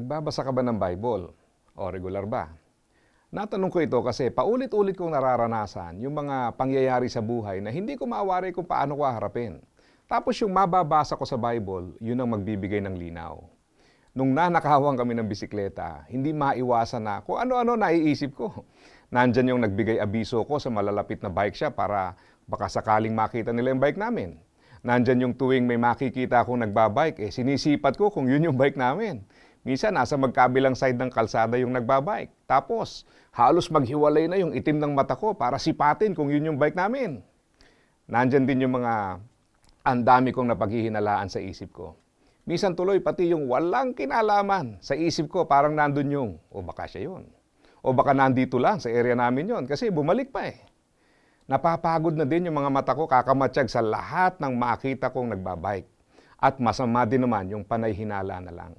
Nagbabasa ka ba ng Bible? O regular ba? Natanong ko ito kasi paulit-ulit kong nararanasan yung mga pangyayari sa buhay na hindi ko maawari kung paano ko haharapin. Tapos yung mababasa ko sa Bible, yun ang magbibigay ng linaw. Nung nanakawang kami ng bisikleta, hindi maiwasan na kung ano-ano naiisip ko. Nandyan yung nagbigay abiso ko sa malalapit na bike shop para baka sakaling makita nila yung bike namin. Nandyan yung tuwing may makikita akong nagbabike, eh sinisipat ko kung yun yung bike namin. Minsan, nasa magkabilang side ng kalsada yung nagbabike. Tapos, halos maghiwalay na yung itim ng mata ko para sipatin kung yun yung bike namin. Nandyan din yung mga ang dami kong napaghihinalaan sa isip ko. Minsan tuloy pati yung walang kinalaman sa isip ko parang nandun yung, o baka siya yun. O baka nandito lang sa area namin yon kasi bumalik pa eh. Napapagod na din yung mga mata ko kakamatsyag sa lahat ng makita kong nagbabike. At masama din naman yung panay hinala na lang.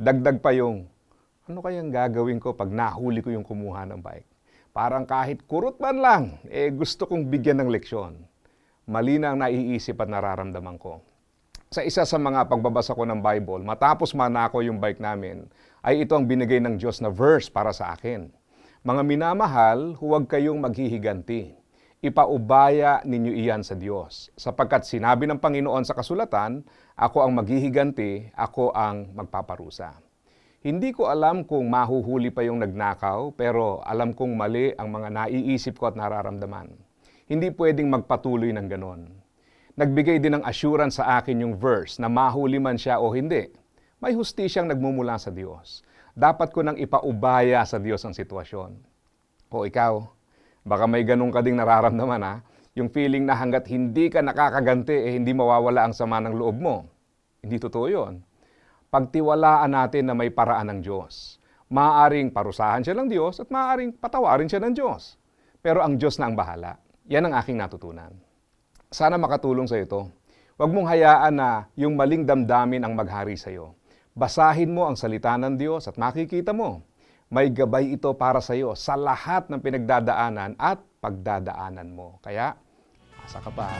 Dagdag pa yung, ano kayang gagawin ko pag nahuli ko yung kumuha ng bike? Parang kahit kurot man lang, eh gusto kong bigyan ng leksyon. Mali na ang naiisip at nararamdaman ko. Sa isa sa mga pagbabasa ko ng Bible, matapos manako yung bike namin, ay ito ang binigay ng Diyos na verse para sa akin. Mga minamahal, huwag kayong maghihiganti. Ipaubaya ninyo iyan sa Diyos. Sapagkat sinabi ng Panginoon sa kasulatan, ako ang maghihiganti, ako ang magpaparusa. Hindi ko alam kung mahuhuli pa yung nagnakaw, pero alam kong mali ang mga naiisip ko at nararamdaman. Hindi pwedeng magpatuloy ng ganon. Nagbigay din ng assurance sa akin yung verse na mahuli man siya o hindi. May hustisyang nagmumula sa Diyos. Dapat ko nang ipaubaya sa Diyos ang sitwasyon. O ikaw, baka may ganun ka ding nararamdaman ha? Yung feeling na hanggat hindi ka nakakaganti, eh hindi mawawala ang sama ng loob mo. Hindi totoo yun. Pagtiwalaan natin na may paraan ng Diyos. Maaaring parusahan siya ng Diyos at maaaring patawarin siya ng Diyos. Pero ang Diyos na ang bahala. Yan ang aking natutunan. Sana makatulong sa ito. Huwag mong hayaan na yung maling damdamin ang maghari sa iyo. Basahin mo ang salita ng Diyos at makikita mo. May gabay ito para sa iyo sa lahat ng pinagdadaanan at pagdadaanan mo. Kaya, asa ka pa.